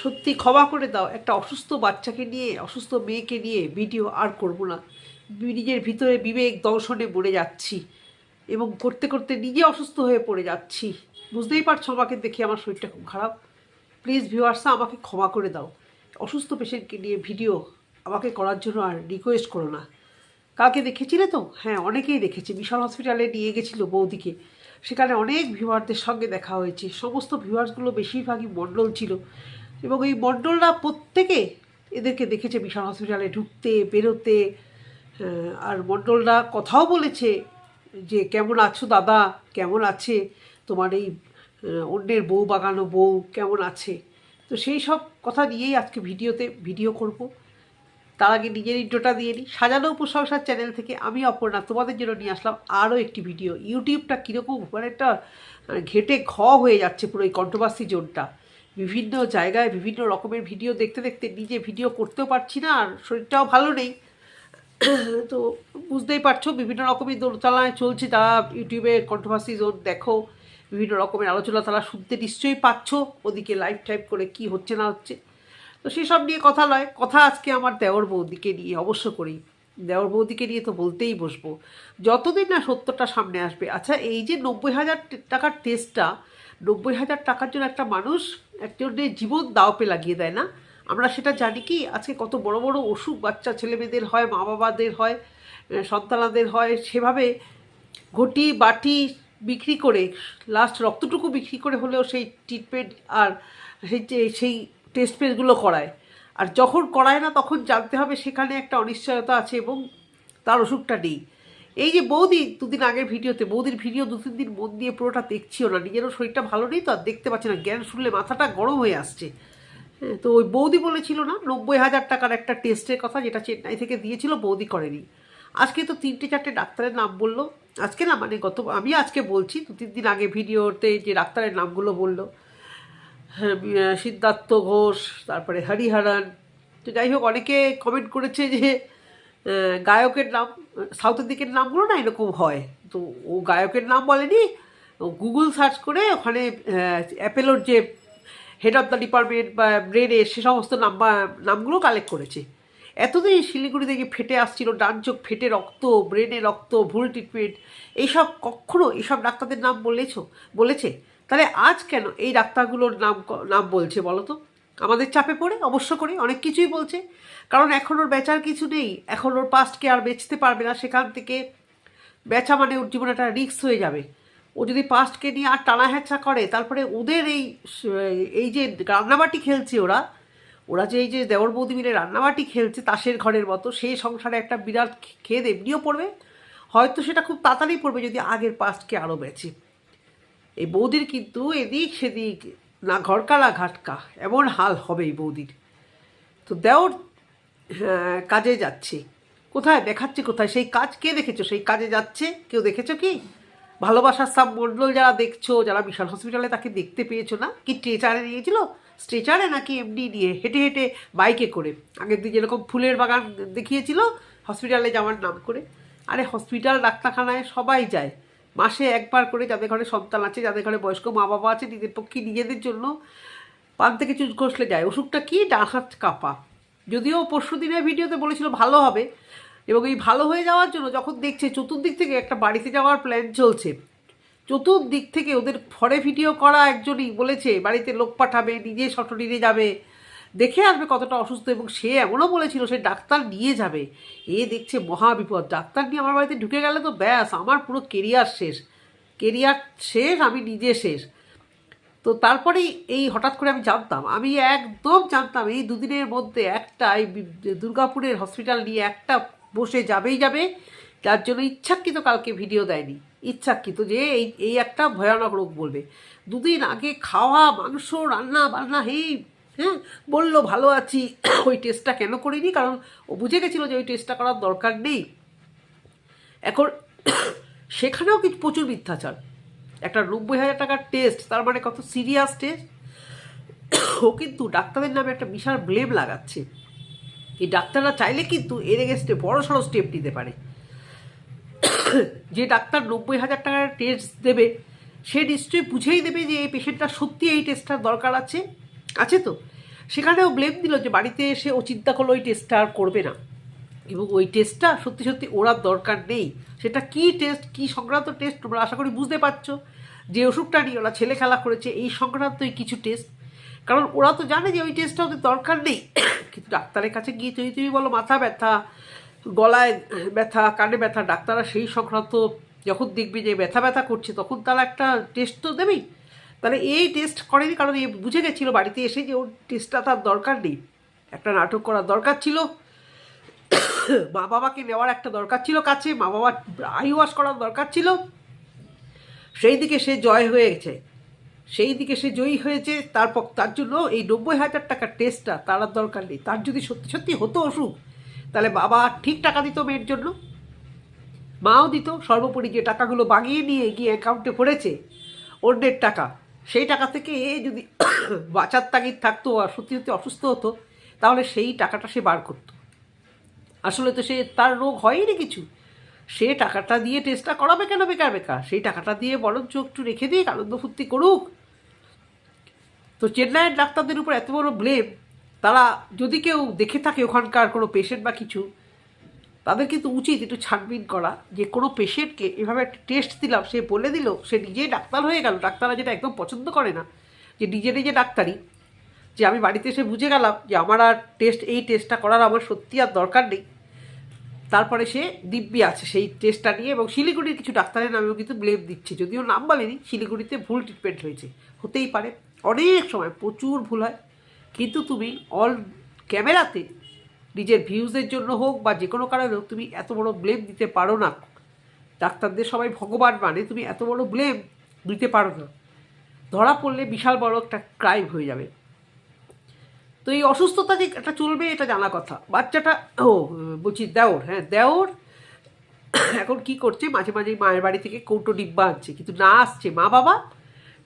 সত্যি ক্ষমা করে দাও। একটা অসুস্থ বাচ্চাকে নিয়ে, অসুস্থ মেয়েকে নিয়ে ভিডিও আর করব না। নিজের ভিতরে বিবেক দর্শনে মরে যাচ্ছি এবং করতে করতে নিজে অসুস্থ হয়ে পড়ে যাচ্ছি। বুঝতেই পারছ আমাকে দেখে আমার শরীরটা খুব খারাপ। প্লিজ ভিউয়ার্সা আমাকে ক্ষমা করে দাও। অসুস্থ পেশেন্টকে নিয়ে ভিডিও আমাকে করার জন্য আর রিকোয়েস্ট করো না। কালকে দেখেছিলে তো? হ্যাঁ অনেকেই দেখেছে। বিশাল হসপিটালে নিয়ে গেছিল বৌদিকে। সেখানে অনেক ভিউয়ারদের সঙ্গে দেখা হয়েছে। সমস্ত ভিউয়ার্সগুলো বেশিরভাগই মণ্ডল ছিল। এবং এই মণ্ডলরা প্রত্যেকে এদেরকে দেখেছে বিশাল হসপিটালে ঢুকতে, বেরোতে আর মণ্ডলরা কথাও বলেছে যে, কেমন আছো দাদা? কেমন আছে? তোমার এই অন্যের বউ, বাগানো বউ কেমন আছে? তো সেই সব কথা নিয়েই আজকে ভিডিওতে, ভিডিও করব। তার আগে নিজের ইন্ট্রোটা দিয়ে নিই। সাজানো উপসংসার চ্যানেল থেকে আমি অপর্ণা, তোমাদের জন্য নিয়ে আসলাম আরও একটি ভিডিও। ইউটিউবটা কীরকম? মানে একটা ঘেটে ঘ হয়ে যাচ্ছে পুরো এই কন্ট্রোভার্সি জোনটা বিভিন্ন জায়গায় বিভিন্ন রকমের ভিডিও দেখতে দেখতে নিজে ভিডিও করতেও পারছি না আর শরীরটাও ভালো নেই। তো বুঝতেই পারছ, বিভিন্ন রকমের দোলচালায় চলছে যারা ইউটিউবে কন্ট্রোভার্সি জোন দেখো, বিভিন্ন রকমের আলোচনা তারা শুনতে নিশ্চয়ই পাচ্ছ, ওদিকে লাইভ টাইপ করে কি হচ্ছে না হচ্ছে। তো সেসব নিয়ে কথা নয়, কথা আজকে আমার দেওর বৌদিকে নিয়ে, অবশ্য করেই। দেওর বৌদিকে নিয়ে তো বলতেই বসবো। যতদিন না সত্যটা সামনে আসবে আচ্ছা এই যে নব্বই হাজার টাকার টেস্টটা নব্বই হাজার টাকার জন্য একটা মানুষ একজনের জীবন দাওপে লাগিয়ে দেয় না? আমরা সেটা জানি কি, আজকে কত বড় বড় অসুখ বাচ্চা ছেলেমেয়েদের হয় মা বাবাদের হয় সন্তানাদের হয়, সেভাবে ঘটি বাটি বিক্রি করে লাস্ট রক্তটুকু বিক্রি করে হলেও সেই ট্রিটমেন্ট আর সেই যে, সেই টেস্ট পেজগুলো করায়। আর যখন করায় না, তখন জানতে হবে সেখানে একটা অনিশ্চয়তা আছে এবং তার ওষুধটা নেই। এই যে বৌদি দুদিন আগের ভিডিওতে বৌদির ভিডিও দু তিন দিন মন দিয়ে পুরোটা দেখছিও না নিজেরও শরীরটা ভালো নেই তো আর দেখতে পাচ্ছি না জ্ঞান শুনলে মাথাটা গরম হয়ে আসছে। হ্যাঁ, তো ওই বৌদি বলেছিল না নব্বই হাজার টাকার একটা টেস্টের কথা যেটা চেন্নাই থেকে দিয়েছিল বৌদি করেনি। আজকে তো তিনটে চারটে ডাক্তারের নাম বলল। আজকে না মানে গত আমি আজকে বলছি দু তিন দিন আগে ভিডিওতে যে ডাক্তারের নামগুলো বলল। হ্যাঁ, সিদ্ধার্থ ঘোষ তারপরে হরিহরণ তো যাই হোক অনেকে কমেন্ট করেছে যে গায়কের নাম, সাউথের দিকের নামগুলো না এরকম হয়। তো ও গায়কের নাম বলেনি গুগল সার্চ করে ওখানে অ্যাপেলোর যে হেড অফ দ্য ডিপার্টমেন্ট বা ব্রেনে সে সমস্ত নাম নামগুলো কালেক্ট করেছে। এতদিন শিলিগুড়ি থেকে ফেটে আসছিল, ডান চোখ ফেটে রক্ত ব্রেনে রক্ত, ভুল ট্রিটমেন্ট এইসব কখনো এইসব ডাক্তারদের নাম বলেছ, বলেছে? তাহলে আজ কেন এই ডাক্তারগুলোর নাম নাম বলছে বলো তো? আমাদের চাপে পড়ে, অবশ্য করে, অনেক কিছুই বলছে। কারণ এখন ওর বেচার কিছু নেই। এখন ওর পাস্টকে আর বেচতে পারবে না। সেখান থেকে বেচা মানে ওর জীবনে একটা রিস্ক হয়ে যাবে। ও যদি পাস্টকে নিয়ে আর টানা হ্যাচা করে, তারপরে ওদের এই এই যে রান্নাবাটি খেলছে ওরা ওরা যে এই যে দেওর বৌদি মিলে রান্নাবাটি খেলছে তাসের ঘরের মতো, সেই সংসারে একটা বিরাট খেদ এমনিও পড়বে। হয়তো সেটা খুব তাড়াতাড়ি পড়বে যদি আগের পাস্টকে আরও বেচে। এই বৌদির কিন্তু এদিক সেদিক না ঘরকা না ঘাটকা, এমন হাল হবে এই বৌদির। তো দেওর কাজে যাচ্ছে। কোথায়? দেখাচ্ছে কোথায়? সেই কাজ কে দেখেছ? সেই কাজে যাচ্ছে? কেউ দেখেছ কি? ভালোবাসার সাব মণ্ডল যারা দেখছ, যারা বিশাল হসপিটালে তাকে দেখতে পেয়েছ না? কি স্ট্রেচারে নিয়েছিল? স্ট্রেচারে নাকি এমনি নিয়ে হেঁটে হেঁটে বাইকে করে? আগের দিন যেরকম ফুলের বাগান দেখিয়েছিল হসপিটালে যাওয়ার নাম করে। আরে হসপিটাল ডাক্তারখানায় সবাই যায়। মাসে একবার করে যাদের ঘরে সন্তান আছে, যাদের ঘরে বয়স্ক মা বাবা আছে, নিজের পক্ষে নিজেদের জন্য পান থেকে চুজ ঘষলে যায়। ওষুধটা কি? ডান হাত কাঁপা। যদিও পরশু দিনের ভিডিওতে বলেছিল ভালো হবে, এবং এই ভালো হয়ে যাওয়ার জন্য যখন দেখছে চতুর্দিক থেকে একটা বাড়িতে যাওয়ার প্ল্যান চলছে, চতুর্দিক থেকে ওদের ফরে ভিডিও করা একজনই বলেছে, বাড়িতে লোক পাঠাবে, নিজে শটরিনে যাবে। দেখে আসবে কতটা অসুস্থ, এবং সে এমনও বলেছিল, সে ডাক্তার নিয়ে যাবে। এ দেখছে মহা বিপদ, ডাক্তার নিয়ে আমার বাড়িতে ঢুকে গেলে তো ব্যাস, আমার পুরো কেরিয়ার শেষ। কেরিয়ার শেষ, আমি নিজে শেষ। তো তারপরেই এই হঠাৎ করে আমি জানতাম, আমি একদম জানতাম এই দুদিনের মধ্যে একটা এই দুর্গাপুরের হসপিটাল নিয়ে একটা বসে যাবেই যাবে, যার জন্য ইচ্ছাকৃত কালকে ভিডিও দেয়নি। ইচ্ছাকৃত যে এই এই একটা ভয়ানক রোগ বলবে। দুদিন আগে খাওয়া, মাংস, রান্না বান্না, হেই হ্যাঁ বলল ভালো আছি, ওই টেস্টটা কেন করিনি? কারণ ও বুঝে গেছিল যে ওই টেস্টটা করার দরকার নেই। এখন সেখানেও কিছু প্রচুর মিথ্যাচার। একটা নব্বই হাজার টাকার টেস্ট তার মানে কত সিরিয়াস টেস্ট ও কিন্তু ডাক্তারদের নামে একটা বিশাল ব্লেম লাগাচ্ছে। এই ডাক্তাররা চাইলে কিন্তু এর এগেস্টে বড় সড়ো স্টেপ নিতে পারে। যে ডাক্তার নব্বই হাজার টাকার টেস্ট দেবে, সে নিশ্চয়ই বুঝেই দেবে যে এই পেশেন্টটা সত্যি এই টেস্টটার দরকার আছে। আছে তো? সেখানেও ব্লেম দিল যে বাড়িতে এসে ও চিন্তা করল ওই টেস্টটা আর করবে না। এবং ওই টেস্টটা সত্যি সত্যি ওরার দরকার নেই। সেটা কি টেস্ট কি সংক্রান্ত টেস্ট তোমরা আশা করি বুঝতে পারছ। যে ওষুধটা নিয়ে ওরা ছেলে খেলা করেছে, এই সংক্রান্তই কিছু টেস্ট কারণ ওরা তো জানে যে ওই টেস্টটা ওদের দরকার নেই। কিন্তু ডাক্তারের কাছে গিয়ে তুমি তুমি বলো, মাথা ব্যথা, গলায় ব্যথা, কানে ব্যথা, ডাক্তাররা সেই সংক্রান্ত যখন দেখবে যে ব্যথা ব্যথা করছে, তখন তারা একটা টেস্ট তো দেবেই। তাহলে এই টেস্ট করেনি কারণ এ বুঝে গেছিল বাড়িতে এসে যে ওর টেস্টটা তার দরকার নেই। একটা নাটক করার দরকার ছিল। মা বাবাকে নেওয়ার একটা দরকার ছিল কাছে মা বাবার আই ওয়াশ করার দরকার ছিল। সেই দিকে সে জয় হয়েছে সেই দিকে সে জয়ী হয়েছে, তারপর তার জন্য এই নব্বই হাজার টাকার টেস্টটা তার আর দরকার নেই। তার যদি সত্যি সত্যি হতো অসুখ, তাহলে বাবা ঠিক টাকা দিত মেয়ের জন্য। মাও দিত, সর্বোপরি যে টাকাগুলো বাগিয়ে নিয়ে গিয়ে অ্যাকাউন্টে পড়েছে অন্যের টাকা। সেই টাকা থেকে এ যদি বাঁচার তাগিদ থাকতো আর সত্যি সত্যি অসুস্থ হতো, তাহলে সেই টাকাটা সে বার করতো। আসলে তো সে তার রোগ হয়নি কিছু। সে টাকাটা দিয়ে টেস্টটা করাবে কেন বেকার বেকার? সেই টাকাটা দিয়ে বরঞ্চ একটু রেখে দিক, আনন্দ ফুর্তি করুক। তো চেন্নাইয়ের ডাক্তারদের উপর এত বড় ব্লেম তারা যদি কেউ দেখে থাকে ওখানকার কোনো পেশেন্ট বা কিছু, তাদের কিন্তু উচিত একটু ছানবিন করা যে কোনো পেশেন্টকে এভাবে একটা টেস্ট দিলাম, সে বলে দিল, সে নিজেই ডাক্তার হয়ে গেল। ডাক্তাররা যেটা একদম পছন্দ করে না, যে নিজে নিজে ডাক্তারি যে আমি বাড়িতে এসে বুঝে গেলাম যে আমার আর টেস্ট এই টেস্টটা করার আমার সত্যি আর দরকার নেই। তারপরে সে দিব্যি আছে সেই টেস্টটা নিয়ে এবং শিলিগুড়ির কিছু ডাক্তারের নামেও কিন্তু ব্লেম দিচ্ছে। যদিও নাম বলেনি, শিলিগুড়িতে ভুল ট্রিটমেন্ট হয়েছে। হতেই পারে, অনেক সময় প্রচুর ভুল হয়। কিন্তু তুমি অল ক্যামেরাতে নিজের ভিউজের জন্য হোক বা যে কোনো কারণে হোক, তুমি এত বড় ব্লেম দিতে পারো না। ডাক্তারদের সবাই ভগবান মানে তুমি এত বড় ব্লেম দিতে পারো না। ধরা পড়লে বিশাল বড় একটা ক্রাইম হয়ে যাবে। তো এই অসুস্থতা যে এটা চলবে, এটা জানা কথা। বাচ্চাটা, ও, বলছি দেওর হ্যাঁ দেওর, এখন কি করছে, মাঝে মাঝে মায়ের বাড়ি থেকে কৌটো ডিব্বা আনছে, কিন্তু না আসছে মা বাবা,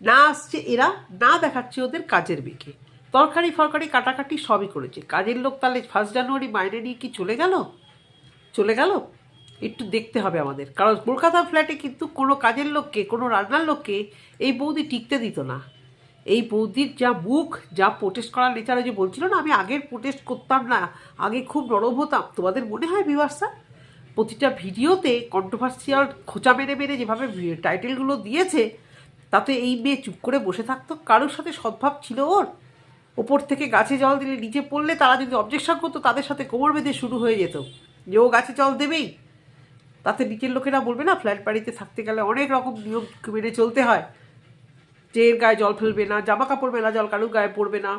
না আসছে এরা, না দেখাচ্ছে ওদের কাজের মেয়েকে। তরকারি ফরকারি কাটাকাটি সবই করেছে। কাজের লোক তাহলে ফার্স্ট জানুয়ারি মাইনে নিয়ে কি চলে গেল? চলে গেল? একটু দেখতে হবে আমাদের। কারণ কলকাতা ফ্ল্যাটে কিন্তু কোনো কাজের লোককে, কোনো রান্নার লোককে এই বৌদি টিকতে দিত না। এই বৌদির যা মুখ, যা প্রোটেস্ট করার নেচারে যে বলছিল না, আমি আগের প্রোটেস্ট করতাম না, আগে খুব নরম হতাম। তোমাদের মনে হয় বিভার্সা প্রতিটা ভিডিওতে কন্ট্রোভার্সিয়াল খোঁচা মেরে মেরে যেভাবে টাইটেলগুলো দিয়েছে, তাতে এই মেয়ে চুপ করে বসে থাকতো। কারোর সাথে সদ্ভাব ছিল ওর? ওপর থেকে গাছে জল দিলে নিচে পড়লে তারা যদি অবজেকশন করতো, তাদের সাথে কোমর বেঁধে শুরু হয়ে যেত। যে ও গাছে জল দেবেই। তাতে নিচের লোকেরা বলবে না, ফ্ল্যাট বাড়িতে থাকতে গেলে অনেক রকম নিয়ম মেনে চলতে হয়। যে এর গায়ে জল ফেলবে না জামা কাপড় মেলা জল কারুর গায়ে পড়বে না।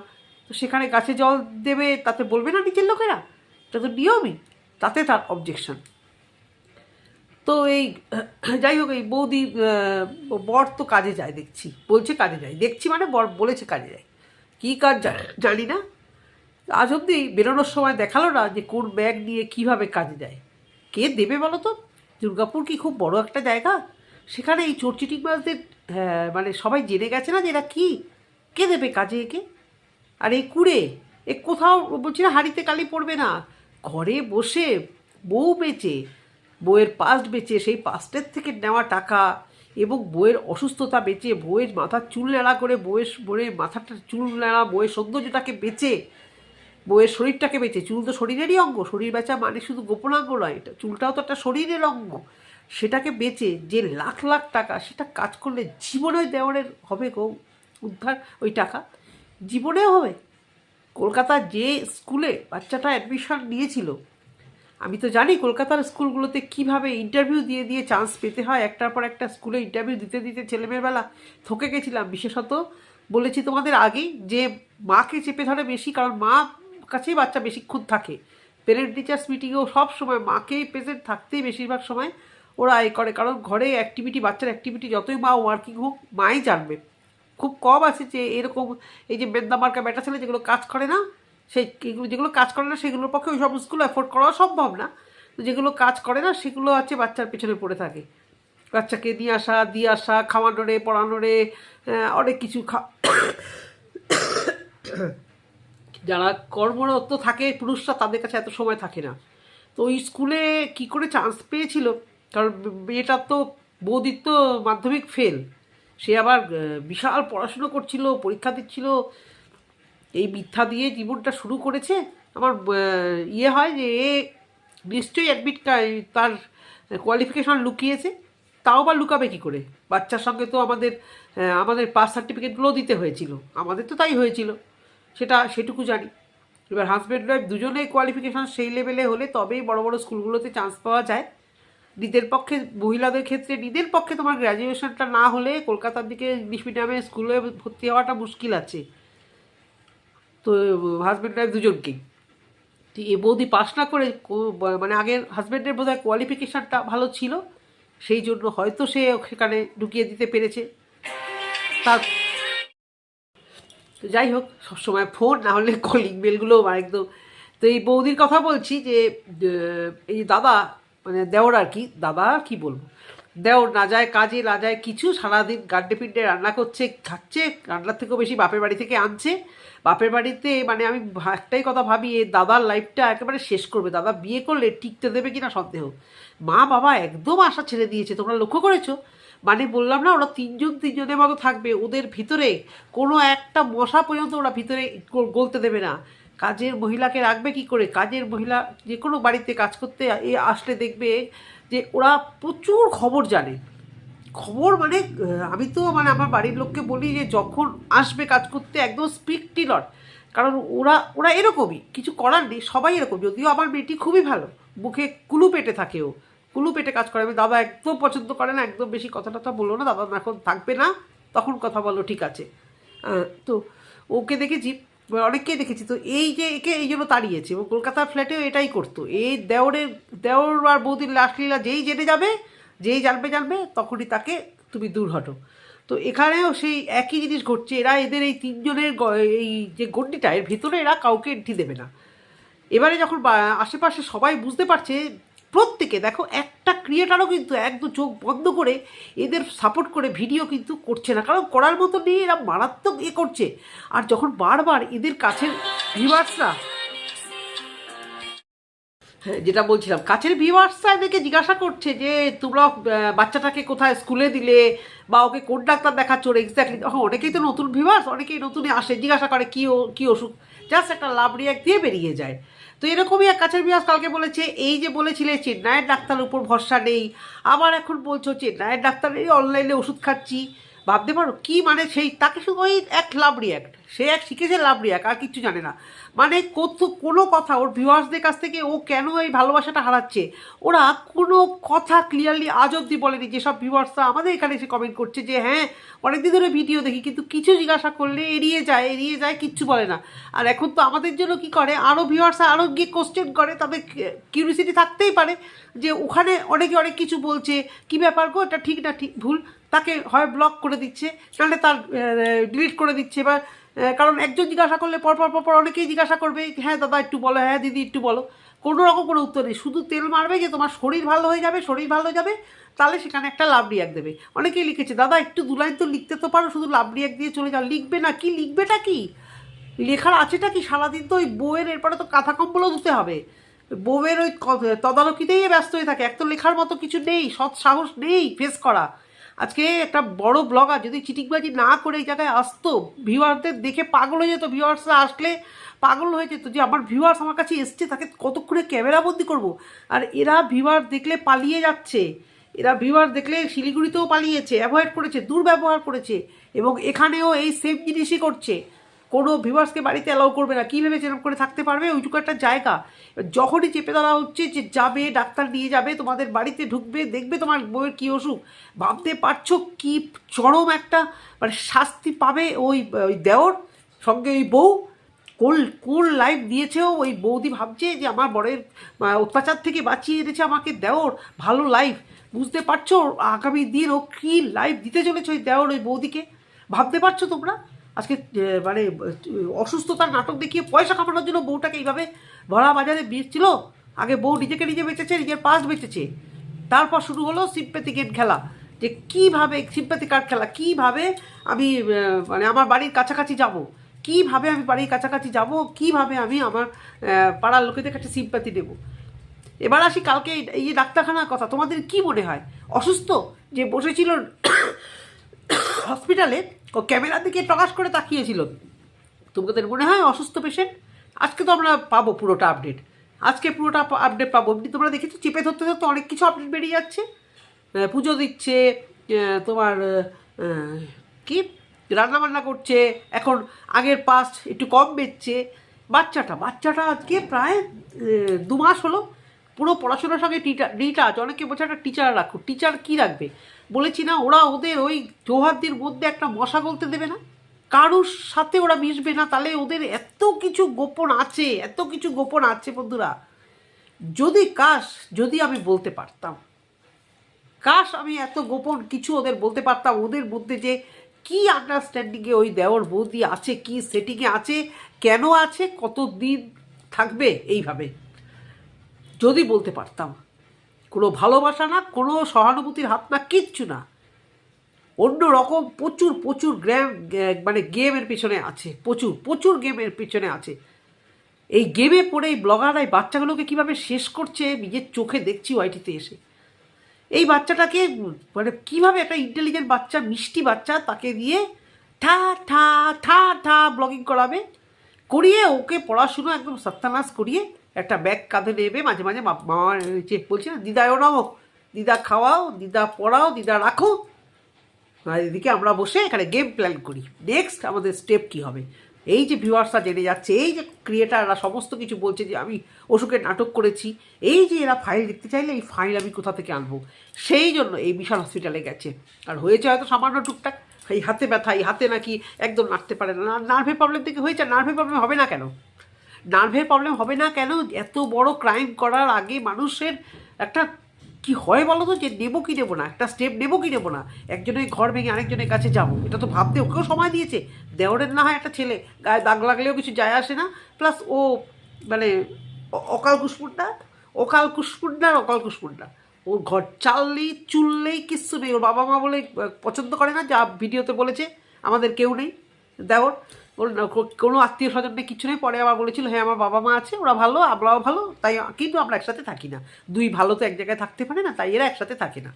তো সেখানে গাছে জল দেবে তাতে বলবে না নিচের লোকেরা। এটা তো নিয়মই তাতে তার অবজেকশন তো এই যাই হোক এই বৌদি বর তো কাজে যায় দেখছি। বলছে কাজে যায়। দেখছি মানে বর বলেছে কাজে যায়। কী কাজ জানি না। আজ অবধি বেরোনোর সময় দেখাল না যে কোন ব্যাগ নিয়ে কীভাবে কাজে যায়। কে দেবে বলো তো? দুর্গাপুর কি খুব বড় একটা জায়গা? সেখানে এই চোর চিটিংবাজদের হ্যাঁ, মানে সবাই জেনে গেছে না যে এরা কী? কে দেবে কাজে একে? আর এই কুড়ে, এ কোথাও বলছি না হাঁড়িতে কালি পড়বে না। ঘরে বসে বউ বেচে বইয়ের পাস্ট বেচে, সেই পাস্টের থেকে নেওয়া টাকা এবং বইয়ের অসুস্থতা বেচে বইয়ের মাথার চুল নেড়া করে বইয়ের বইয়ের মাথাটা চুল নেড়া বইয়ের সৌন্দর্যটাকে বেচে বইয়ের শরীরটাকে বেঁচে, চুল তো শরীরেরই অঙ্গ, শরীর বেচা মানে শুধু গোপনাঙ্গ নয়, এটা চুলটাও তো একটা শরীরের অঙ্গ। সেটাকে বেচে যে লাখ লাখ টাকা, সেটা কাজ করলে জীবনে দেওয়ারের হবে গো, উদ্ধার ওই টাকা, জীবনেও হবে। কলকাতার যে স্কুলে বাচ্চাটা অ্যাডমিশন নিয়েছিল, আমি তো জানি কলকাতার স্কুলগুলোতে কীভাবে ইন্টারভিউ দিয়ে দিয়ে চান্স পেতে হয়, একটার পর একটা স্কুলে ইন্টারভিউ দিতে দিতে ছেলেমেয়ের বেলা থকে গেছিলাম। বিশেষত বলেছি তোমাদের আগেই যে মাকে চেপে ধরে বেশি, কারণ মা কাছেই বাচ্চা বেশিক্ষণ থাকে। পেরেন্ট টিচার্স মিটিংয়েও সব সময় মাকেই প্রেজেন্ট থাকতেই বেশিরভাগ সময় ওরা এ করে। কারণ ঘরে অ্যাক্টিভিটি বাচ্চার অ্যাক্টিভিটি যতই মা ওয়ার্কিং হোক মাই জানবে। খুব কম আছে যে এরকম এই যে বেন্দামার্কা ব্যাটা ছেলে যেগুলো কাজ করে না সেই যেগুলো কাজ করে না সেগুলোর পক্ষে ওই সব স্কুল অ্যাফোর্ড করা সম্ভব না। তো যেগুলো কাজ করে না সেগুলো আছে বাচ্চার পেছনে পড়ে থাকে। বাচ্চাকে নিয়ে আসা দিয়ে আসা খাওয়ানোরে পড়ানোরে আহ, অনেক কিছু খা যারা কর্মরত থাকে, পুরুষরা তাদের কাছে এত সময় থাকে না। তো ওই স্কুলে কি করে চান্স পেয়েছিল? কারণ মেয়েটার তো বৌদির মাধ্যমিক ফেল সে আবার বিশাল পড়াশুনো করছিল, পরীক্ষা দিচ্ছিল। এই মিথ্যা দিয়ে জীবনটা শুরু করেছে। আমার ইয়ে হয় যে এ নিশ্চয়ই অ্যাডমিট তার কোয়ালিফিকেশন লুকিয়েছে। তাও বা লুকাবে কী করে? বাচ্চার সঙ্গে তো আমাদের আমাদের পাস সার্টিফিকেটগুলো দিতে হয়েছিল। আমাদের তো তাই হয়েছিল। সেটা, সেটুকু জানি। এবার হাজব্যান্ড ওয়াইফ দুজনেই কোয়ালিফিকেশান সেই লেভেলে হলে তবেই বড় বড় স্কুলগুলোতে চান্স পাওয়া যায়। নিজের পক্ষে, মহিলাদের ক্ষেত্রে নিজের পক্ষে তোমার গ্র্যাজুয়েশনটা না হলে কলকাতার দিকে ইংলিশ মিডিয়ামে স্কুলে ভর্তি হওয়াটা মুশকিল আছে। তো হাজব্যান্ড ওয়াইফ দুজনকেই তো এ বৌদি পাস না করে মানে আগের হাজব্যান্ডের বোধহয় কোয়ালিফিকেশানটা ভালো ছিল। সেই জন্য হয়তো সে সেখানে ঢুকিয়ে দিতে পেরেছে। তার তো যাই হোক, সবসময় ফোন না হলে কলিং বেলগুলো একদম। তো এই বৌদির কথা বলছি যে এই দাদা মানে দেওর আর কি, দাদা কি বলব? দেওর না যায়, কাজে না যায়, কিছু সারাদিন গাড্ডে পিন্ডে রান্না করছে, খাচ্ছে, রান্নার থেকেও বেশি বাপের বাড়ি থেকে আনছে। বাপের বাড়িতে মানে আমি একটাই কথা ভাবি এই দাদার লাইফটা একেবারে শেষ করবে। দাদা বিয়ে করলে টিকতে দেবে কিনা সন্দেহ। মা বাবা একদম আশা ছেড়ে দিয়েছে, তোমরা লক্ষ্য করেছ? মানে বললাম না, ওরা তিনজন তিনজনের মতো থাকবে। ওদের ভিতরে কোনো একটা মশা পর্যন্ত ওরা ভিতরে গলতে দেবে না। কাজের মহিলাকে রাখবে কি করে? কাজের মহিলা যে কোনো বাড়িতে কাজ করতে এ আসলে দেখবে যে ওরা প্রচুর খবর জানে। খবর মানে আমি তো মানে আমার বাড়ির লোককে বলি যে যখন আসবে কাজ করতে একদম স্পিক টিলট কারণ ওরা ওরা এরকমই। কিছু করার নেই, সবাই এরকম। যদিও আমার মেয়েটি খুবই ভালো। মুখে কুলু পেটে থাকে ও। কুলু পেটে কাজ করে, আমি দাদা একদম পছন্দ করে না, একদম বেশি কথা টথা বলল না, দাদা এখন থাকবে না, তখন কথা বলো, ঠিক আছে। তো ওকে দেখেছি অনেককেই দেখেছি, তো এই যে একে এই জন্য তাড়িয়েছে এবং কলকাতার ফ্ল্যাটেও এটাই করতো এই দেওরের দেওর আর বৌদির লাশলীলা যেই জেনে যাবে, যেই জানবে জানবে, তখনই তাকে তুমি দূর হটো। তো এখানেও সেই একই জিনিস ঘটছে, এরা এদের এই তিনজনের এই যে গণ্ডিটা, এর ভিতরে এরা কাউকে এন্ট্রি দেবে না। এবারে যখন আশেপাশে সবাই বুঝতে পারছে প্রত্যেকে, দেখো, একটা ক্রিয়েটারও কিন্তু একদম চোখ বন্ধ করে এদের সাপোর্ট করে ভিডিও কিন্তু করছে না। কারণ করার মতো নেই, এরা মারাত্মক এ করছে। আর যখন বারবার এদের কাছের ভিউয়ার্সরা হ্যাঁ যেটা বলছিলাম, কাছের ভিউয়ার্সরা এদেরকে জিজ্ঞাসা করছে যে, তোমরা বাচ্চাটাকে কোথায় স্কুলে দিলে? বা ওকে কোন ডাক্তার দেখাচ্ছ? ওর এক্স্যাক্টলি তখন অনেকেই তো নতুন ভিউয়ার্স অনেকেই নতুনই আসে, জিজ্ঞাসা করে, কী ও, কী অসুখ জাস্ট একটা লাভ রিয়াক্ট দিয়ে বেরিয়ে যায়। তো এরকমই এক কাছের বিয়াস কালকে বলেছে, এই যে বলেছিলে চেন্নাইয়ের ডাক্তারের উপর ভরসা নেই, আবার এখন বলছো চেন্নাইয়ের ডাক্তার এই অনলাইনে ওষুধ খাচ্ছি। ভাবতে পারো, কি মানে সেই, তাকে শুধু ওই এক লাভ রিয়াক্ট সে এক শিখেছে লাভ রিয়াক্ট আর কিচ্ছু জানে না। মানে কত, কোনো কথা, ওর ভিউয়ার্সদের কাছ থেকে ও কেন এই ভালোবাসাটা হারাচ্ছে? ওরা কোনো কথা ক্লিয়ারলি আজ অব্দি বলেনি। যেসব ভিউয়ার্সরা আমাদের এখানে এসে কমেন্ট করছে যে হ্যাঁ অনেকদিন ধরে ভিডিও দেখি, কিন্তু কিছু জিজ্ঞাসা করলে এড়িয়ে যায় এড়িয়ে যায়, কিচ্ছু বলে না। আর এখন তো আমাদের জন্য কি করে? আরও ভিউয়ার্সরা আরও গিয়ে কোশ্চেন করে, তবে কিউরিসিটি থাকতেই পারে যে, ওখানে অনেকে অনেক কিছু বলছে, কি ব্যাপার গো? এটা ঠিক না ঠিক, ভুল? তাকে হয় ব্লক করে দিচ্ছে নাহলে তার ডিলিট করে দিচ্ছে বা কারণ একজন জিজ্ঞাসা করলে পর পর পর পর অনেকেই জিজ্ঞাসা করবে হ্যাঁ দাদা, একটু বলো হ্যাঁ দিদি, একটু বলো। কোনো রকম কোনো উত্তর নেই। শুধু তেল মারবে যে তোমার শরীর ভালো হয়ে যাবে, শরীর ভালো হয়ে যাবে, তাহলে সেখানে একটা লাভ রিয়াক্ট দেবে। অনেকেই লিখেছে, দাদা, একটু দু লাইন তো লিখতে তো পারো, শুধু লাভ রিয়াক্ট দিয়ে চলে যাও। লিখবে না, কি লিখবেটা কি? লেখার আছেটা কি? সারাদিন তো ওই বউয়ের এরপরে তো কাঁথা কম্বলও দিতে হবে। বউয়ের ওই তদারকিতেই ব্যস্ত হয়ে থাকে, এক তো লেখার মতো কিছু নেই, সৎ সাহস নেই ফেস করা। আজকে একটা বড় ব্লগার যদি চিটিংবাজি না করে এই জায়গায় আসতো ভিউয়ারদের দেখে পাগল হয়ে যেত ভিউয়ার্সরা আসলে পাগল হয়ে যেত যে আমার ভিউয়ার্স আমার কাছে এসছে, তাকে কতক্ষণে ক্যামেরাবন্দি করব? আর এরা ভিউয়ার দেখলে পালিয়ে যাচ্ছে, এরা ভিউয়ার দেখলে শিলিগুড়িতেও পালিয়েছে অ্যাভয়েড করেছে, দুর্ব্যবহার করেছে এবং এখানেও এই সেম জিনিসই করছে। কোনো ভিউয়ার্সকে বাড়িতে অ্যালাউ করবে না। কী ভেবে যেরকম করে থাকতে পারবে? ওইটুকু একটা জায়গা। যখনই চেপে ধরা হচ্ছে যে যাবে, ডাক্তার নিয়ে যাবে, তোমাদের বাড়িতে ঢুকবে, দেখবে তোমার বউয়ের কী অসুখ। ভাবতে পারছ কি চরম একটা মানে শাস্তি পাবে ওই ওই দেওর? সঙ্গে ওই বউ? কোন কোন লাইফ দিয়েছেও ওই বৌদি ভাবছে যে আমার বরের অত্যাচার থেকে বাঁচিয়ে এনেছে আমাকে দেওর। ভালো লাইফ বুঝতে পারছ? আগামী দিন ও কী লাইফ দিতে চলেছে ওই দেওর, ওই বৌদিকে? ভাবতে পারছ তোমরা? আজকে মানে অসুস্থতার নাটক দেখিয়ে পয়সা কামানোর জন্য বউটাকে এইভাবে ভরা বাজারে বেচছিল। আগে বউ নিজেকে নিজে বেঁচেছে, নিজের পাস বেঁচেছে। তারপর শুরু হলো সিম্প্যাথি গেম খেলা। যে কীভাবে সিম্প্যাথি কার্ড খেলা, কীভাবে আমি মানে আমার বাড়ির কাছাকাছি যাব? কীভাবে আমি বাড়ির কাছাকাছি যাব? কীভাবে আমি আমার পাড়ার লোকেদের কাছে সিম্প্যাথি দেব? এবার আসি কালকে এই যে ডাক্তারখানার কথা। তোমাদের কি মনে হয়? অসুস্থ যে বসেছিল হসপিটালে ও ক্যামেরার দিকে প্রকাশ করে তাকিয়েছিল। তোমাদের মনে হয়, অসুস্থ পেশেন্ট আজকে তো আমরা পাবো পুরোটা আপডেট আজকে পুরোটা আপডেট পাবো। এমনি তোমরা দেখেছ, চেপে ধরতে ধরতে অনেক কিছু আপডেট বেরিয়ে যাচ্ছে। পুজো দিচ্ছে তোমার কি? রান্নাবান্না করছে, এখন আগের পাস একটু কম বেচছে। বাচ্চাটা বাচ্চাটা আজকে প্রায় দু মাস হলো। পুরো পড়াশোনার সঙ্গে টিচার ডিটাচ অনেকে বলছে একটা টিচার রাখো। টিচার কি রাখবে? বলেছি না, ওরা ওদের ওই চৌহাদ্দির মধ্যে একটা মশা গলতে দেবে না। কারুর সাথে ওরা মিশবে না, তাহলে ওদের এত কিছু গোপন আছে, এত কিছু গোপন আছে বন্ধুরা। যদি কাশ, যদি আমি বলতে পারতাম, কাশ আমি এত গোপন কিছু ওদের বলতে পারতাম, ওদের মধ্যে যে কি আন্ডারস্ট্যান্ডিংয়ে ওই দেওয়ার বৌদি আছে, কি সেটিংয়ে আছে, কেন আছে কত দিন থাকবে, এইভাবে। যদি বলতে পারতাম। কোনো ভালোবাসা না, কোনো সহানুভূতির হাত না, কিচ্ছু না। অন্য রকম প্রচুর প্রচুর গ্রাম মানে গেমের পিছনে আছে, প্রচুর প্রচুর গেমের পিছনে আছে। এই গেমে পড়ে এই ব্লগাররা এই বাচ্চাগুলোকে কীভাবে শেষ করছে, নিজের চোখে দেখছি ওয়াইটিতে এসে। এই বাচ্চাটাকে মানে কীভাবে একটা ইন্টেলিজেন্ট বাচ্চা, মিষ্টি বাচ্চা, তাকে দিয়ে ঠা ঠা ঠা ঠা ব্লগিং করাবে, করিয়ে ওকে পড়াশুনো একদম সত্যানাশ করিয়ে একটা ব্যাগ কাঁধে নেবে, মাঝে মাঝে মামা যে বলছে না দিদাও নাও, দিদা খাওয়াও, দিদা পড়াও, দিদা রাখো। এদিকে আমরা বসে এখানে গেম প্ল্যান করি। নেক্সট আমাদের স্টেপ কী হবে? এই যে ভিউয়ার্সরা জেনে যাচ্ছে, এই যে ক্রিয়েটাররা সমস্ত কিছু বলছে যে, আমি অশোকের নাটক করেছি। এই যে এরা ফাইল দেখতে চাইলে এই ফাইল আমি কোথা থেকে আনব? সেই জন্য এই বিশাল হসপিটালে গেছে। আর হয়েছে হয়তো সামান্য টুকটাক। এই হাতে ব্যথা, এই হাতে নাকি একদম নাড়তে পারে না। নার্ভের প্রবলেম থেকে হয়েছে নার্ভের প্রবলেম হবে না কেন? নার্ভের প্রবলেম হবে না কেন? এত বড় ক্রাইম করার আগে মানুষের একটা কি হয় বলো তো? যে নেব কি নেব না? একটা স্টেপ নেব কি নেব না? একজনের ঘর ভেঙে আরেকজনের কাছে যাব। এটা তো ভাবতে ওকেও সময় দিয়েছে। দেওরের না হয় একটা ছেলে। গায়ে দাগ লাগলেও কিছু যায় আসে না। প্লাস ও মানে অকাল কুসপুন্ডা অকাল কুসপুন্ডা আর অকাল কুসপুন্ডা ওর ঘর চাললেই, চুললেই কিচ্ছু নেই। ওর বাবা মা বলে পছন্দ করে না। যা ভিডিওতে বলেছে। আমাদের কেউ নেই। দেওর। কোনো আত্মীয় স্বজন কিছু নেই। পরে আবার বলেছিল হ্যাঁ আমার বাবা মা আছে, ওরা ভালো, আমরাও ভালো, তাই কিন্তু আমরা একসাথে থাকি না। দুই ভালো তো এক জায়গায় থাকতে পারে না, তাই এরা একসাথে থাকে না।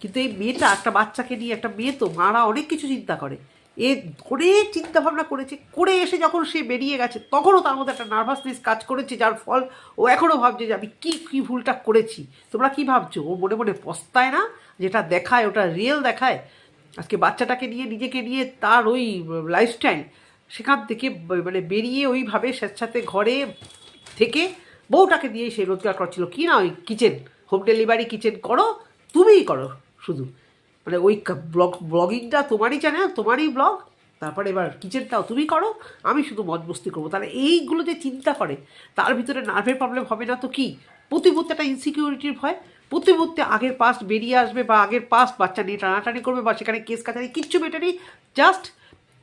কিন্তু এই মেয়েটা, একটা বাচ্চাকে নিয়ে একটা মেয়ে তো, মারা অনেক কিছু চিন্তা করে। এ অনেক চিন্তা ভাবনা করেছে, করে এসে যখন সে বেরিয়ে গেছে, তখনও তার মধ্যে একটা নার্ভাসনেস কাজ করেছে, যার ফল ও এখনও ভাবছে যে, আমি কী কী ভুলটা করেছি? তোমরা কি ভাবছ? ও মনে মনে পস্তায় না, যেটা দেখায়, ওটা রিয়েল দেখায়। আজকে বাচ্চাটাকে নিয়ে, নিজেকে নিয়ে তার ওই লাইফস্টাইল সেখান থেকে মানে বেরিয়ে ওইভাবে স্বেচ্ছাতে ঘরে থেকে বউটাকে দিয়ে সে রোজগার করছিল কি না ওই কিচেন হোম ডেলিভারি কিচেন করো, তুমিই করো শুধু। মানে ওই ব্লগ ব্লগিংটা তোমারই চ্যানেল তোমারই ব্লগ তারপরে এবার কিচেনটাও তুমি করো, আমি শুধু মজমস্তি করব। তাহলে এইগুলো যে চিন্তা করে, তার ভিতরে নার্ভের প্রবলেম হবে না তো কি? প্রতি মুহূর্তে একটা ইনসিকিউরিটির ভয় প্রতি মুহূর্তে আগের পাস্ট বেরিয়ে আসবে বা আগের পাস্ট বাচ্চা নিয়ে টানাটানি করবে বা সেখানে কেস কাছারি কিচ্ছু মেটেনি জাস্ট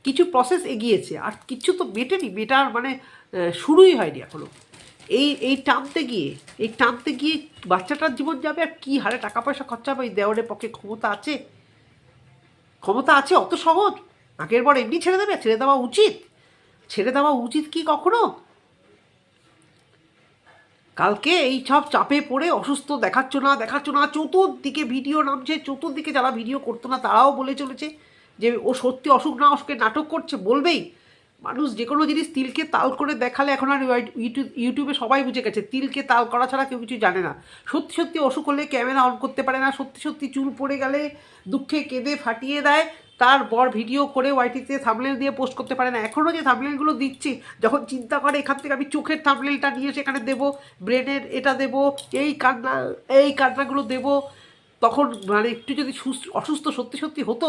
কিছু প্রসেস এগিয়েছে, আর কিচ্ছু তো মেটেনি মেটার মানে শুরুই হয়নি এখনও এই এই টানতে গিয়ে, এই টানতে গিয়ে বাচ্চাটার জীবন যাবে আর কী হারে টাকা পয়সা খরচা হবে এই দেওয়ারের পক্ষে ক্ষমতা আছে? ক্ষমতা আছে অত সহজ? আগের বার এমনি ছেড়ে দেবে, ছেড়ে দেওয়া উচিত। ছেড়ে দেওয়া উচিত কি কখনো? কালকে এই সব চাপে পড়ে, অসুস্থ, দেখাচ্ছ না দেখাচ্ছ না, চতুর্দিকে ভিডিও নামছে, চতুর্দিকে যারা ভিডিও করতো না, তারাও বলে চলেছে। যে ও সত্যি অসুখ না অসুখে নাটক করছে, বলবেই। মানুষ যে কোনো জিনিস তিলকে তাল করে দেখালে এখন আর ইউটিউব সবাই বুঝে গেছে, তিলকে তাল করা ছাড়া কেউ কিছু জানে না। সত্যি সত্যি অসুখ হলে ক্যামেরা অন করতে পারে না, সত্যি সত্যি চুল পড়ে গেলে দুঃখে কেঁদে ফাটিয়ে দেয় তারপর ভিডিও করে ওয়াইটিতে থামলেল দিয়ে পোস্ট করতে পারে না। এখনও যে থামলেলগুলো দিচ্ছি, যখন চিন্তা করে এখান থেকে আমি চোখের থামলেলটা নিয়ে সেখানে দেবো, ব্রেনের এটা দেবো, এই কান্না, এই কান্নাগুলো দেবো, তখন মানে একটু যদি সুস্থ, অসুস্থ সত্যি সত্যি হতো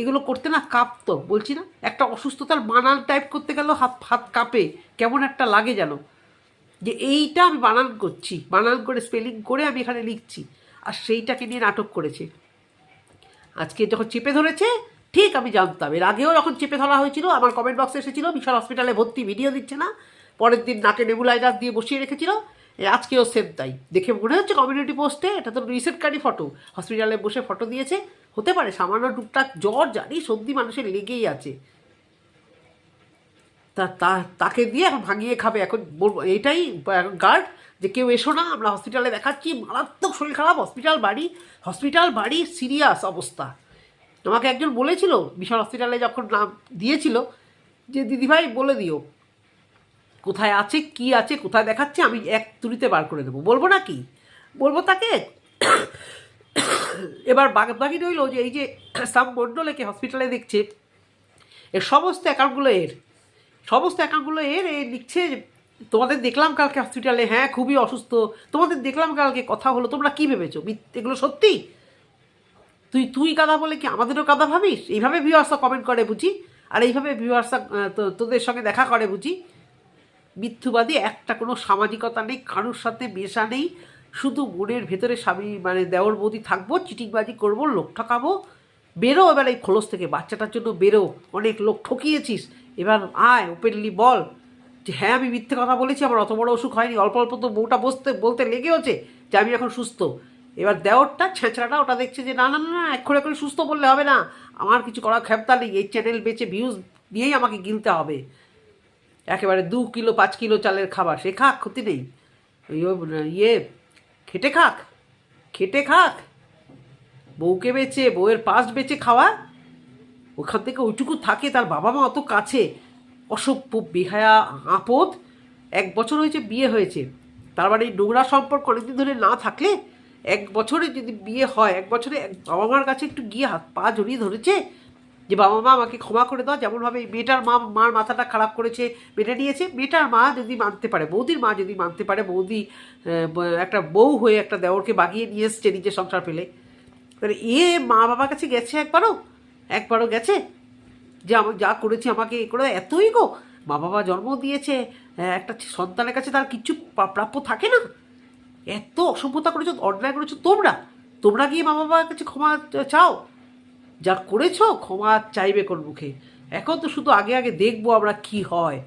এগুলো করতে না কাঁপতো, বলছি না? একটা অসুস্থতার বানান টাইপ করতে গেলেও হাত হাত কাঁপে, কেমন একটা লাগে যেন। যে এইটা আমি বানান করছি, বানান করে স্পেলিং করে আমি এখানে লিখছি, আর সেইটাকে নিয়ে নাটক করেছে। আজকে যখন চেপে ধরেছে, ঠিক আমি জানতাম। এর আগেও যখন চেপে ধরা হয়েছিল, আমার কমেন্ট বক্সে এসেছিল, বিশাল হসপিটালে ভর্তি ভিডিও দিচ্ছে না। পরের দিন নাকে নেবুলাইজার দিয়ে বসিয়ে রেখেছিল। আজকেও সেম তাই। দেখে মনে হচ্ছে কমিউনিটি পোস্টে এটা তো রিসেন্টকারই ফটো হসপিটালে বসে ফটো দিয়েছে। হতে পারে, সামান্য টুকটাক জ্বর জানি, সর্দি মানুষের লেগেই আছে। তা তাকে দিয়ে এখন ভাঙিয়ে খাবে। এখন এটাই গার্ড যে কেউ এসো না, আমরা হসপিটালে দেখাচ্ছি, মারাত্মক শরীর খারাপ হসপিটাল বাড়ি হসপিটাল বাড়ি সিরিয়াস অবস্থা। আমাকে একজন বলেছিল, বিশাল হসপিটালে যখন নাম দিয়েছিল, যে দিদিভাই বলে দিও, কোথায় আছে, কি আছে, কোথায় দেখাচ্ছে, আমি এক তুলিতে বার করে দেবো। বলব না কি? বলব তাকে এবার বাকি রইল যে এই যে সাম মণ্ডলেকে হসপিটালে দেখছে, এর সমস্ত অ্যাকাউন্টগুলো এর। সমস্ত অ্যাকাউন্টগুলো এর, এ লিখছে তোমাদের দেখলাম কালকে হসপিটালে হ্যাঁ খুবই অসুস্থ। তোমাদের দেখলাম কালকে কথা হলো, তোমরা কি ভেবেছো? এগুলো সত্যি? তুই তুই কাদা বলে কি আমাদেরও কাদা ভাবিস? এইভাবে ভিউয়ার্সরা কমেন্ট করে বুঝি? আর এইভাবে ভিউয়ার্সরা তোদের সঙ্গে দেখা করে বুঝি? মিথ্যুবাদী একটা কোনো সামাজিকতা নেই, কারোর সাথে মেশা নেই শুধু মনের ভেতরে স্বামী মানে দেওর বৌদি থাকব, চিটিংবাজি করব, লোক ঠকাবো, বেরো এবার এই খোলস থেকে। বাচ্চাটার জন্য বেরো, অনেক লোক ঠকিয়েছিস। এবার আয় ওপেনলি বল যে হ্যাঁ আমি মিথ্যে কথা বলেছি, আমার অত বড় অসুখ হয়নি, অল্প অল্প তো বউটা বসতে, বলতে লেগেওছে যে, আমি এখন সুস্থ। এবার দেওরটা, ছেঁচড়াটা, ওটা দেখছে যে, না না না এক্ষুনি এক্ষুনি সুস্থ বললে হবে না, আমার কিছু করার ক্ষমতা নেই, এই চ্যানেল বেচে ভিউজ নিয়েই আমাকে গিলতে হবে। একেবারে দু কিলো, পাঁচ কিলো চালের খাবার, সে খা, ক্ষতি নেই। ইয়ে খেটে খাক খেটে খাক। বউকে বেচে, বউয়ের পাশ বেচে খাওয়া, ওখান থেকে ওইটুকু থাকে, তার বাবা মা অত কাছে। অসভ্য, বেহায়া, আপদ। এক বছর হয়েছে বিয়ে হয়েছে। তার মানে নোংরা সম্পর্ক অনেকদিন ধরে না থাকলে এক বছরে যদি বিয়ে হয়, এক বছরে বাবা মার কাছে একটু গিয়ে হাত পা জড়িয়ে ধরেছে যে বাবা মা আমাকে ক্ষমা করে দাও, যেমনভাবে মেয়েটার মা, মার মাথাটা খারাপ করেছে মেনে নিয়েছে, মেয়েটার মা যদি মানতে পারে, বৌদির মা যদি মানতে পারে, বৌদি একটা বউ হয়ে একটা দেওরকে বাগিয়ে নিয়ে এসছে নিজের সংসার ফেলে। তাহলে এ মা বাবার কাছে গেছে একবারও? একবারও গেছে? যে আমার যা করেছি আমাকে এ করে এতই গো? মা বাবা জন্ম দিয়েছে একটা সন্তানের কাছে তার কিচ্ছু প্রাপ্য থাকে না? এত অসভ্যতা করেছ, অন্যায় করেছ তোমরা। তোমরা গিয়ে মা বাবার কাছে ক্ষমা চাও। যা করেছ ক্ষমা চাইবে কোন মুখে। এখন তো শুধু আগে আগে দেখব আমরা কি হয়।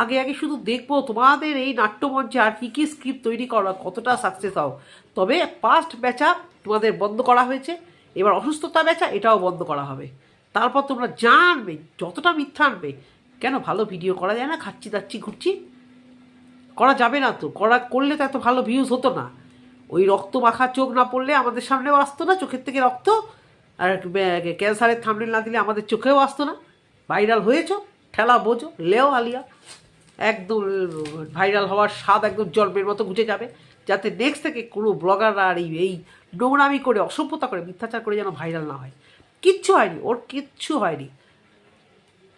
আগে আগে শুধু দেখব তোমাদের এই নাট্যমঞ্চে আর কী কী স্ক্রিপ্ট তৈরি করা কতটা সাকসেস হও। তবে পাস্ট বেচা তোমাদের বন্ধ করা হয়েছে। এবার অসুস্থতা বেচা এটাও বন্ধ করা হবে। তারপর তোমরা জানবে, যতটা মিথ্যা আনবে, কেন ভালো ভিডিও করা যায় না, খাচ্ছি দাচ্ছি, ঘুরছি? করা যাবে না তো, করা করলে তো এত ভালো ভিউজ হতো না। ওই রক্ত মাখা চোখ না পড়লে আমাদের সামনেও আসতো না, চোখের থেকে রক্ত। আর ক্যান্সারের থামনেল না দিলে আমাদের চোখেও আসতো না। ভাইরাল হয়েছ, ঠেলা বোঝো, লেও আলিয়া। একদম ভাইরাল হওয়ার স্বাদ একদম জন্মের মতো ঘুচে যাবে। যাতে নেক্সট থেকে কোনো ব্লগাররা আর এই নোংরামি করে, অসভ্যতা করে, মিথ্যাচার করে যেন ভাইরাল না হয়। কিচ্ছু হয়নি, ওর কিচ্ছু হয়নি।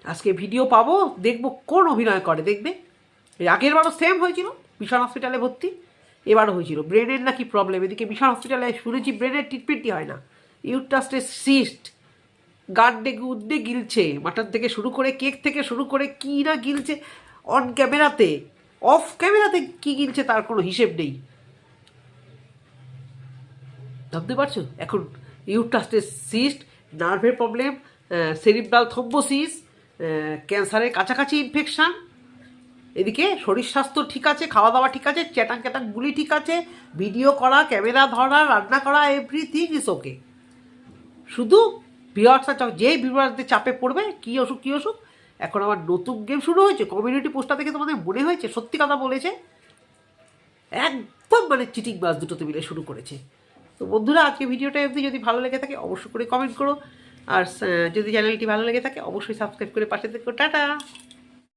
আজকে ভিডিও পাবো, দেখব কোন অভিনয় করে, দেখবে? আগের বারও সেম হয়েছিল, মিশন হসপিটালে ভর্তি। এবারও হয়েছিল। ব্রেনের নাকি প্রবলেম এদিকে মিশন হসপিটালে শুনেছি ব্রেনের ট্রিটমেন্টই হয় না। ইউটাস্টের সিস্ট গাড্ডে গুড্ডে গিলছে। মাটন থেকে শুরু করে কেক থেকে শুরু করে কী না গিলছে অন ক্যামেরাতে। অফ ক্যামেরাতে কী গিলছে তার কোনো হিসেব নেই। ভাবতে পারছ? এখন ইউটাস্টের সিস্ট নার্ভের প্রবলেম সেরিব্রাল থম্বোসিস ক্যান্সারের কাছাকাছি ইনফেকশান এদিকে শরীর স্বাস্থ্য ঠিক আছে খাওয়া দাওয়া ঠিক আছে চ্যাটাং চ্যাটাং গুলি ঠিক আছে ভিডিও করা, ক্যামেরা ধরা, রান্না করা এভরিথিং ইজ ওকে শুধু ভিউয়ার্সরা যেই ভিউয়ার্সদের চাপে পড়বে, কী অসুখ কী অসুখ? এখন আমার নতুন গেম শুরু হয়েছে কমিউনিটি পোস্টটা দেখে তোমাদের মনে হয়েছে? সত্যি কথা বলেছে? একদম মানে চিটিং বাস দুটোতে মিলে শুরু করেছে। তো বন্ধুরা, আজকে ভিডিওটা অবধি যদি ভালো লেগে থাকে, অবশ্যই করে কমেন্ট করো। আর যদি চ্যানেলটি ভালো লেগে থাকে, অবশ্যই সাবস্ক্রাইব করে পাশে দেখো টাটা!